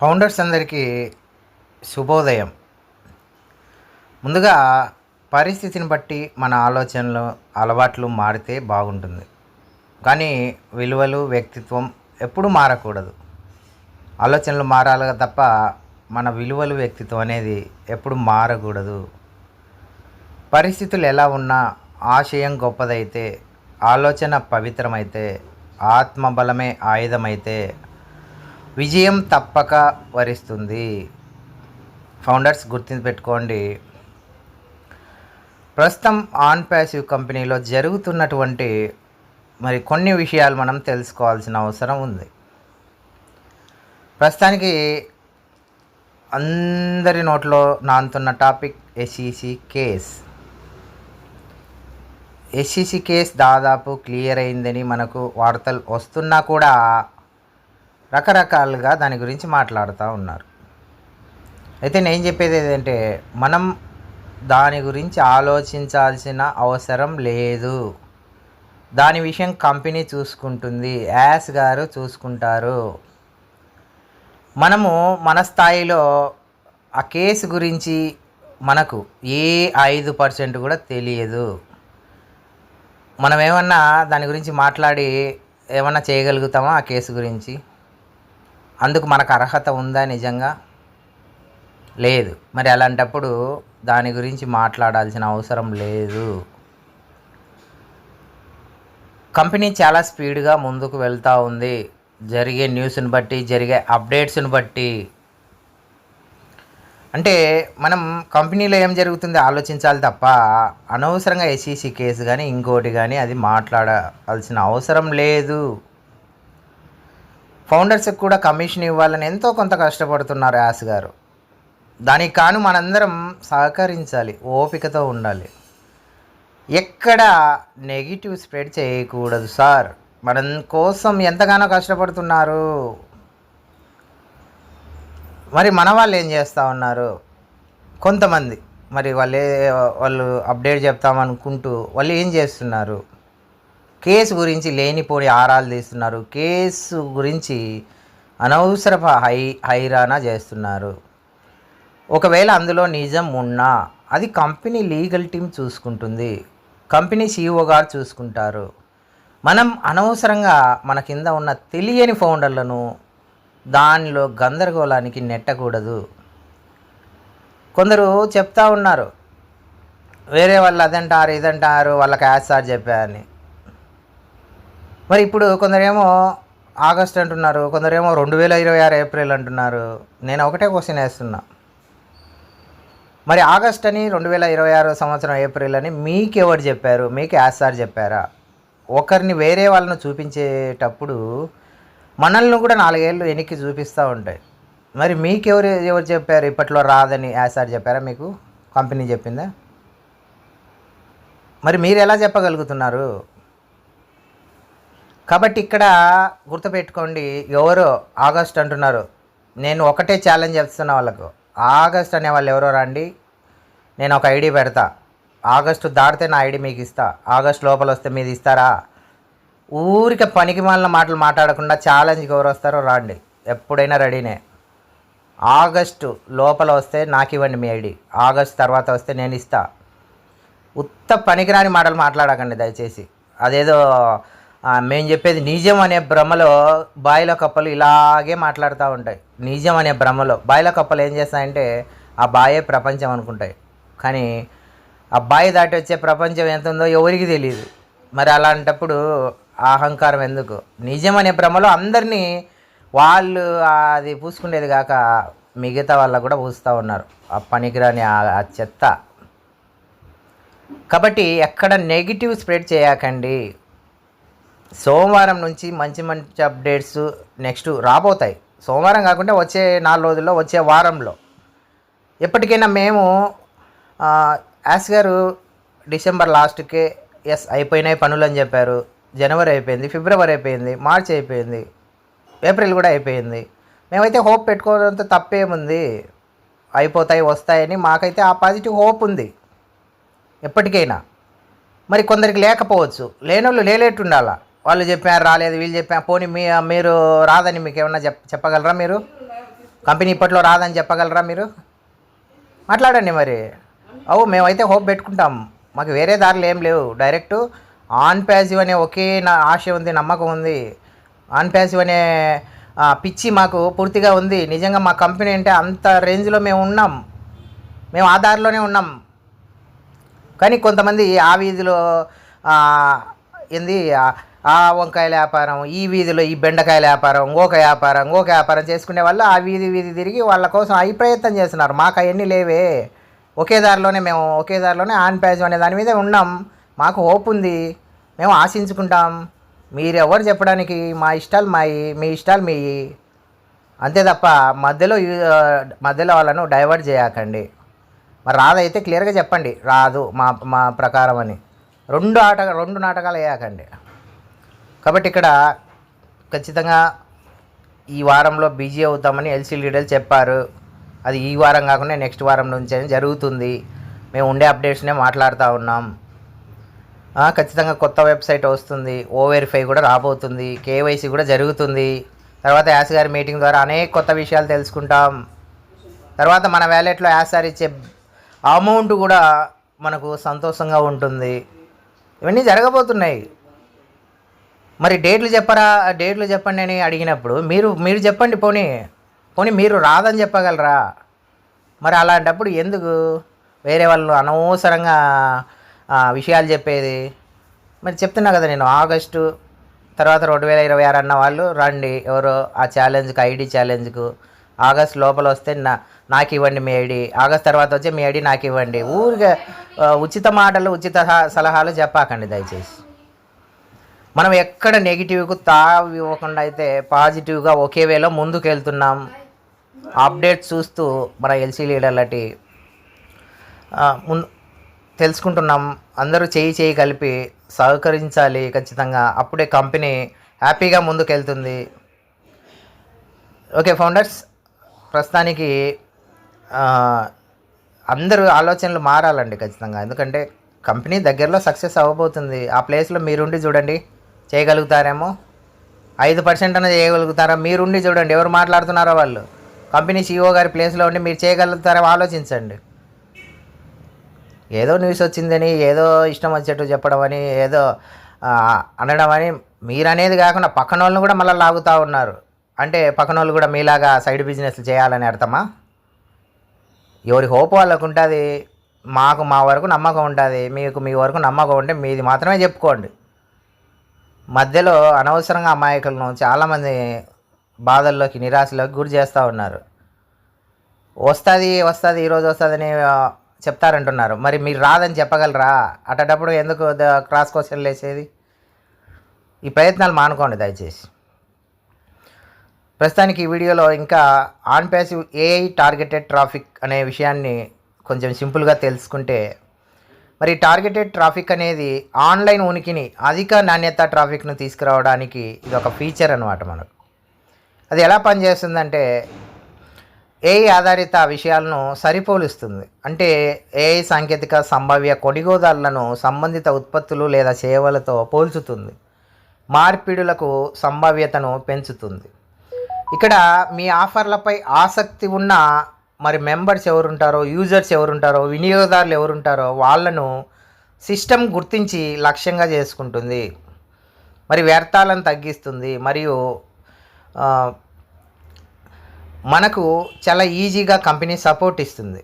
Founders అందరికీ శుభోదయం. ముందుగా పరిస్థితిని బట్టి మన ఆలోచనలు అలవాట్లు మారితే బాగుంటుంది. కానీ విలువలు వ్యక్తిత్వం ఎప్పుడూ మారకూడదు. ఆలోచనలు మారాలి తప్ప మన విలువలు వ్యక్తిత్వం అనేది ఎప్పుడు మారకూడదు. పరిస్థితులు ఎలా ఉన్నా ఆశయం గొప్పదైతే ఆలోచన పవిత్రమైతే ఆత్మబలమే ఆయుధమైతే విజయం తప్పక వరిస్తుంది. ఫౌండర్స్ గుర్తింపు పెట్టుకోండి. ప్రస్తుతం ఆన్ ప్యాసివ్ కంపెనీలో జరుగుతున్నటువంటి మరి కొన్ని విషయాలు మనం తెలుసుకోవాల్సిన అవసరం ఉంది. ప్రస్తుతానికి అందరి నోట్లో నాంతున్న topic SEC case. SEC case దాదాపు క్లియర్ అయిందని మనకు వార్తలు వస్తున్నా కూడా రకరకాలుగా దాని గురించి మాట్లాడుతూ ఉన్నారు. అయితే నేను చెప్పేది ఏంటంటే మనం దాని గురించి ఆలోచించాల్సిన అవసరం లేదు. దాని విషయం కంపెనీ చూసుకుంటుంది యాస్ గారు చూసుకుంటారు. మనము మన స్థాయిలో ఆ కేసు గురించి మనకు ఏ ఐదు పర్సెంట్ కూడా తెలియదు. మనం ఏమన్నా దాని గురించి మాట్లాడి ఏమన్నా చేయగలుగుతామా ఆ కేసు గురించి? అందుకు మనకు అర్హత ఉందా నిజంగా? లేదు. మరి అలాంటప్పుడు దాని గురించి మాట్లాడాల్సిన అవసరం లేదు. కంపెనీ చాలా స్పీడ్గా ముందుకు వెళ్తూ ఉంది. జరిగే న్యూస్ని బట్టి జరిగే అప్డేట్స్ని బట్టి. అంటే మనం కంపెనీలో ఏం జరుగుతుంది ఆలోచించాలి తప్ప అనవసరంగా ఎస్ఈసి కేసు కానీ ఇంకోటి కానీ అది మాట్లాడాల్సిన అవసరం లేదు. ఫౌండర్స్కి కూడా కమిషన్ ఇవ్వాలని ఎంతో కొంత కష్టపడుతున్నారు యాస్ గారు. దానికి కాను మనందరం సహకరించాలి ఓపికతో ఉండాలి. ఎక్కడ నెగిటివ్ స్ప్రెడ్ చేయకూడదు సార్. మన కోసం ఎంతగానో కష్టపడుతున్నారు. మరి మన వాళ్ళు ఏం చేస్తూ ఉన్నారు? కొంతమంది. మరి వాళ్ళే వాళ్ళు అప్డేట్ చెప్తామనుకుంటూ వాళ్ళు ఏం చేస్తున్నారు? కేసు గురించి లేనిపోని ఆరాలు తీస్తున్నారు. కేసు గురించి అనవసర హై హైరానా చేస్తున్నారు. ఒకవేళ అందులో నిజం ఉన్నా అది కంపెనీ లీగల్ టీం చూసుకుంటుంది. కంపెనీ సీఈఓ గారు చూసుకుంటారు. మనం అనవసరంగా మన కింద ఉన్న తెలియని ఫౌండర్లను దానిలో గందరగోళానికి నెట్టకూడదు. కొందరు చెప్తా ఉన్నారు. వేరే వాళ్ళు అదంటారు ఇదంటారు వాళ్ళకి యాజ్ సార్ చెప్పారని. మరి ఇప్పుడు కొందరేమో ఆగస్ట్ అంటున్నారు కొందరేమో రెండు వేల ఇరవై ఆరు ఏప్రిల్ అంటున్నారు. నేను ఒకటే క్వశ్చన్ వేస్తున్నా. మరి ఆగస్ట్ అని రెండు వేల ఇరవై ఆరు సంవత్సరం ఏప్రిల్ అని మీకు ఎవరు చెప్పారు? మీకు యాజ్ సార్ చెప్పారా? ఒకరిని వేరే వాళ్ళను చూపించేటప్పుడు మనల్ని కూడా నాలుగేళ్ళు వెనక్కి చూపిస్తూ ఉంటాయి. మరి మీకు ఎవరు ఎవరు చెప్పారు? ఇప్పట్లో రాదని యాజ్ సార్ చెప్పారా మీకు? కంపెనీ చెప్పిందా? మరి మీరు ఎలా చెప్పగలుగుతున్నారు? కాబట్టి ఇక్కడ గుర్తుపెట్టుకోండి ఎవరు ఆగస్ట్ అంటున్నారు. నేను ఒకటే ఛాలెంజ్ చేస్తున్నా వాళ్ళకు. ఆగస్ట్ అనే వాళ్ళు ఎవరో రండి నేను ఒక ఐడి పెడతా. ఆగస్టు దాటితే నా ఐడి మీకు ఇస్తా. ఆగస్ట్ లోపల వస్తే మీది ఇస్తారా? ఊరికే పనికి మాలిన మాటలు మాట్లాడకుండా ఛాలెంజ్కి ఎవరు వస్తారో రాండి. ఎప్పుడైనా రెడీనే. ఆగస్టు లోపల వస్తే నాకు ఇవ్వండి మీ ఐడి. ఆగస్ట్ తర్వాత వస్తే నేను ఇస్తా. ఉత్త పనికిరాని మాటలు మాట్లాడకండి దయచేసి. అదేదో మేము చెప్పేది? నిజం అనే భ్రమలో బాయిల కప్పలు ఇలాగే మాట్లాడుతూ ఉంటాయి. నిజం అనే భ్రమలో బాయిల కప్పలు ఏం చేస్తాయంటే ఆ బాయే ప్రపంచం అనుకుంటాయి. కానీ ఆ బాయి దాటి వచ్చే ప్రపంచం ఎంత ఉందో ఎవరికి తెలియదు మరి అలాంటప్పుడు ఆ అహంకారం ఎందుకు? నిజం అనే భ్రమలో అందరినీ వాళ్ళు అది పూసుకునేది కాక మిగతా వాళ్ళకు కూడా పూస్తూ ఉన్నారు. ఆ పనికిరాని ఆ- ఆ చెత్త. కాబట్టి ఎక్కడ నెగిటివ్ స్ప్రెడ్ చేయకండి. సోమవారం నుంచి మంచి మంచి అప్డేట్స్ నెక్స్ట్ రాబోతాయి. సోమవారం కాకుండా వచ్చే నాలుగు రోజుల్లో వచ్చే వారంలో. ఎప్పటికైనా మేము యాస్ గారు డిసెంబర్ లాస్ట్కే ఎస్ అయిపోయినాయి పనులు అని చెప్పారు. జనవరి అయిపోయింది ఫిబ్రవరి అయిపోయింది మార్చి అయిపోయింది ఏప్రిల్ కూడా అయిపోయింది. మేమైతే హోప్ పెట్టుకోవడంతో తప్పేముంది. అయిపోతాయి వస్తాయని మాకైతే ఆ పాజిటివ్ హోప్ ఉంది. ఎప్పటికైనా. మరి కొందరికి లేకపోవచ్చు. లేనోళ్ళు లేలేట్టుండాలా వాళ్ళు చెప్పారు రాలేదు వీళ్ళు చెప్పారు. పోనీ మీ మీరు రాదని మీకు ఏమన్నా చెప్ చెప్పగలరా మీరు? కంపెనీ ఇప్పట్లో రాదని చెప్పగలరా మీరు? మాట్లాడండి మరి. అవు మేమైతే హోప్ పెట్టుకుంటాం. మాకు వేరే దారులు ఏం లేవు. డైరెక్ట్ ఆన్ ప్యాసివ్ అనే ఒకే నా ఆశ ఉంది నమ్మకం ఉంది. ఆన్ ప్యాసివ్ అనే పిచ్చి మాకు పూర్తిగా ఉంది. నిజంగా మా కంపెనీ అంటే అంత రేంజ్లో మేము ఉన్నాం. మేము ఆ దారిలోనే ఉన్నాం. కానీ కొంతమంది ఆ వీధిలో ఏంది ఆ- వంకాయల వ్యాపారం ఈ వీధిలో ఈ బెండకాయల వ్యాపారం ఇంకొక వ్యాపారం ఇంకొక వ్యాపారం చేసుకునే వాళ్ళు ఆ వీధి వీధి తిరిగి వాళ్ళ కోసం అవి ప్రయత్నం చేస్తున్నారు. మాకు అవన్నీ లేవే. ఒకే దారిలోనే మేము ఒకే దారిలోనే ఆన్ ప్యాజ్ అనే దాని మీద ఉన్నాం. మాకు హోప్ ఉంది. మేము ఆశించుకుంటాం. మీరు ఎవరు చెప్పడానికి మా ఇష్టాలు మాయి మీ ఇష్టాలు మీ అంతే తప్ప మధ్యలో మధ్యలో వాళ్ళను డైవర్ట్ చేయకండి. మరి రాదైతే క్లియర్గా చెప్పండి. రాదు మా మా ప్రకారం అని. రెండు ఆట రెండు నాటకాలు వేయకండి. కాబట్టి ఇక్కడ ఖచ్చితంగా ఈ వారంలో బిజీ అవుతామని ఎల్సీ లీడర్లు చెప్పారు. అది ఈ వారం కాకుండా నెక్స్ట్ వారం నుంచి జరుగుతుంది. మేము ఉండే అప్డేట్స్నే మాట్లాడుతూ ఉన్నాం. ఖచ్చితంగా కొత్త వెబ్సైట్ వస్తుంది. ఓ వెరిఫై కూడా రాబోతుంది. కేవైసీ కూడా జరుగుతుంది. తర్వాత యాస్ గారి మీటింగ్ ద్వారా అనేక కొత్త విషయాలు తెలుసుకుంటాం. తర్వాత మన వ్యాలెట్లో యాస్ సార్ ఇచ్చే అమౌంట్ కూడా మనకు సంతోషంగా ఉంటుంది. ఇవన్నీ జరగబోతున్నాయి. మరి డేట్లు చెప్పరా డేట్లు చెప్పండి అని అడిగినప్పుడు మీరు మీరు చెప్పండి పోనీ పోనీ మీరు రాదని చెప్పగలరా? మరి అలాంటప్పుడు ఎందుకు? వేరే వాళ్ళు అనవసరంగా విషయాలు చెప్పేది? మరి చెప్తున్నా కదా నేను ఆగస్టు తర్వాత రెండు వేల ఇరవై ఆరు అన్న వాళ్ళు రండి ఎవరో ఆ ఛాలెంజ్కి ఐడి ఛాలెంజ్కు. ఆగస్ట్ లోపల వస్తే నా నాకు ఇవ్వండి మీ ఐడి. ఆగస్ట్ తర్వాత వచ్చి మీ ఐడి నాకు ఇవ్వండి. ఊరికే ఉచిత మాటలు ఉచిత సలహాలు చెప్పాకండి దయచేసి. మనం ఎక్కడ నెగిటివ్కు తావి ఇవ్వకుండా అయితే పాజిటివ్గా ఒకే వేలో ముందుకు వెళ్తున్నాం అప్డేట్ చూస్తూ మన ఎల్సీ లీడర్లటి ముందు తెలుసుకుంటున్నాం. అందరూ చేయి చేయి కలిపి సహకరించాలి ఖచ్చితంగా. అప్పుడే కంపెనీ హ్యాపీగా ముందుకెళ్తుంది. ఓకే ఫౌండర్స్ ప్రస్తుతానికి అందరూ ఆలోచనలు మారాలండి ఖచ్చితంగా. ఎందుకంటే కంపెనీ దగ్గరలో సక్సెస్ అవ్వబోతుంది. ఆ ప్లేస్లో మీరుండి చూడండి. చేయగలుగుతారేమో? ఐదు పర్సెంట్ అన్న చేయగలుగుతారా? మీరుండి చూడండి ఎవరు మాట్లాడుతున్నారో వాళ్ళు. కంపెనీ సీఈఓ గారి ప్లేస్లో ఉండి మీరు చేయగలుగుతారో ఆలోచించండి. ఏదో న్యూస్ వచ్చిందని ఏదో ఇష్టం వచ్చేట్టు చెప్పడం అని ఏదో అనడం అని మీరు అనేది కాకుండా పక్కన వాళ్ళని కూడా మళ్ళీ లాగుతూ ఉన్నారు. అంటే పక్కన వాళ్ళు కూడా మీలాగా సైడ్ బిజినెస్లు చేయాలని అర్థమా? ఎవరి హోప్ వాళ్ళకు ఉంటుంది మాకు మా వరకు నమ్మకం ఉంటుంది మీకు మీ వరకు నమ్మకం ఉంటే మీది మాత్రమే చెప్పుకోండి. మధ్యలో అనవసరంగా అమాయకులను చాలామంది బాధల్లోకి నిరాశలోకి గురి చేస్తూ ఉన్నారు. వస్తుంది వస్తుంది ఈరోజు వస్తుందని చెప్తారంటున్నారు. మరి మీరు రాదని చెప్పగలరా? అటప్పుడు ఎందుకు క్రాస్ క్వశ్చన్లు వేసేది? ఈ ప్రయత్నాలు మానుకోండి దయచేసి. ప్రస్తుతానికి ఈ వీడియోలో ఇంకా on passive A I targeted traffic అనే విషయాన్ని కొంచెం సింపుల్గా తెలుసుకుంటే మరి టార్గెటెడ్ ట్రాఫిక్ అనేది ఆన్లైన్ ఉనికిని అధిక నాణ్యత ట్రాఫిక్ను తీసుకురావడానికి ఇది ఒక ఫీచర్ అనమాట మనకు. అది ఎలా పనిచేస్తుందంటే ఏఐ ఆధారిత విషయాలను సరిపోలుస్తుంది. అంటే ఏఐ సాంకేతిక సంభావ్య కొనుగోదారులను సంబంధిత ఉత్పత్తులు లేదా సేవలతో పోల్చుతుంది. మార్పిడులకు సంభావ్యతను పెంచుతుంది. ఇక్కడ మీ ఆఫర్లపై ఆసక్తి ఉన్న మరి మెంబర్స్ ఎవరుంటారో యూజర్స్ ఎవరుంటారో వినియోగదారులు ఎవరుంటారో వాళ్ళను సిస్టమ్ గుర్తించి లక్ష్యంగా చేసుకుంటుంది. మరి వ్యర్థాలను తగ్గిస్తుంది. మరియు మనకు చాలా ఈజీగా కంపెనీ సపోర్ట్ ఇస్తుంది.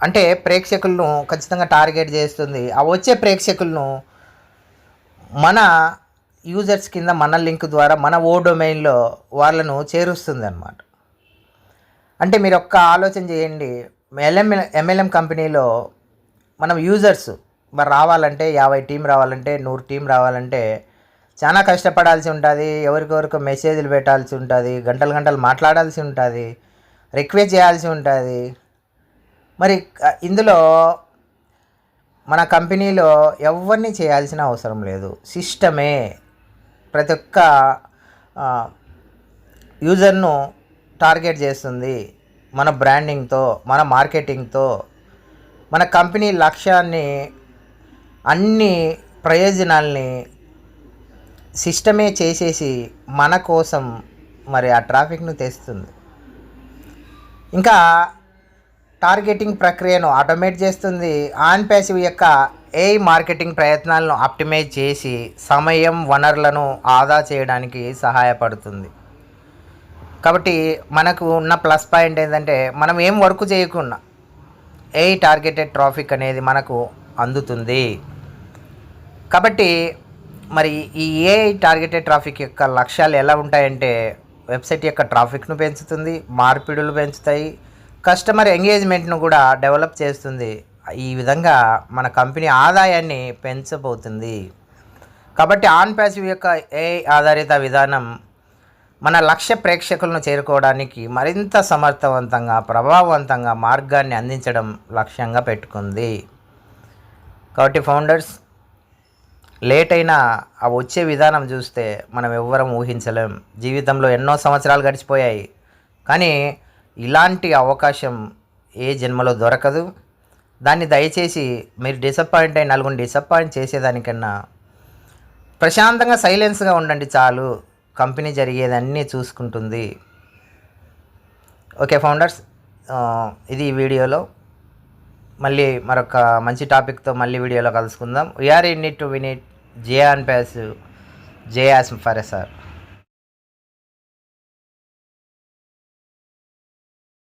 అంటే ప్రేక్షకులను ఖచ్చితంగా టార్గెట్ చేస్తుంది. ఆ వచ్చే ప్రేక్షకులను మన యూజర్స్ కింద మన లింక్ ద్వారా మన ఓ డొమైన్లో వాళ్ళను చేరుస్తుంది అనమాట అంటే మీరు ఒక్క ఆలోచన చేయండి. ఎల్ఎంఎల్ ఎంఎల్ఎం కంపెనీలో మనం యూజర్స్ మరి రావాలంటే యాభై టీం రావాలంటే నూరు టీం రావాలంటే చాలా కష్టపడాల్సి ఉంటుంది. ఎవరికొరకు మెసేజ్లు పెట్టాల్సి ఉంటుంది. గంటలు గంటలు మాట్లాడాల్సి ఉంటుంది. రిక్వెస్ట్ చేయాల్సి ఉంటుంది. మరి ఇందులో మన కంపెనీలో ఎవరిని చేయాల్సిన అవసరం లేదు. సిస్టమే. ప్రతి ఒక్క యూజర్ను టార్గెట్ చేస్తుంది మన బ్రాండింగ్తో మన మార్కెటింగ్తో మన కంపెనీ లక్ష్యాన్ని అన్ని ప్రయోజనాల్ని సిస్టమే చేసేసి మన కోసం మరి ఆ ట్రాఫిక్ను తెస్తుంది. ఇంకా టార్గెటింగ్ ప్రక్రియను ఆటోమేట్ చేస్తుంది. ఆన్ ప్యాసివ్ యొక్క ఏ మార్కెటింగ్ ప్రయత్నాలను ఆప్టిమైజ్ చేసి సమయం వనరులను ఆదా చేయడానికి సహాయపడుతుంది. కాబట్టి మనకు ఉన్న ప్లస్ పాయింట్ ఏంటంటే మనం ఏం వర్క్ చేయకుండా ఏ టార్గెటెడ్ ట్రాఫిక్ అనేది మనకు అందుతుంది. కాబట్టి మరి ఈ ఏ టార్గెటెడ్ ట్రాఫిక్ యొక్క లక్ష్యాలు ఎలా ఉంటాయంటే వెబ్సైట్ యొక్క ట్రాఫిక్ను పెంచుతుంది మార్పిడులు పెంచుతాయి కస్టమర్ ఎంగేజ్మెంట్ను కూడా డెవలప్ చేస్తుంది. ఈ విధంగా మన కంపెనీ ఆదాయాన్ని పెంచబోతుంది. కాబట్టి ఆన్ ప్యాసివ్ యొక్క ఏ ఆధారిత విధానం మన లక్ష్య ప్రేక్షకులను చేరుకోవడానికి మరింత సమర్థవంతంగా ప్రభావవంతంగా మార్గాన్ని అందించడం లక్ష్యంగా పెట్టుకుంది. కాబట్టి ఫౌండర్స్ లేట్ అయినా ఆ వచ్చే విధానం చూస్తే మనం ఎవ్వరం ఊహించలేం. జీవితంలో ఎన్నో సంవత్సరాలు గడిచిపోయాయి. కానీ ఇలాంటి అవకాశం ఏ జన్మలో దొరకదు. దాన్ని దయచేసి మీరు డిసప్పాయింట్ అయి నలుగురిని డిసప్పాయింట్ చేసేదానికన్నా ప్రశాంతంగా సైలెన్స్గా ఉండండి చాలు. కంపెనీ జరిగేదన్నీ చూసుకుంటుంది. ఓకే ఫౌండర్స్ ఇది ఈ వీడియోలో. మళ్ళీ మరొక మంచి టాపిక్తో మళ్ళీ వీడియోలో కలుసుకుందాం. We're in it to win it J OnPassive జే యాస్ ఫర్ ఎ సార్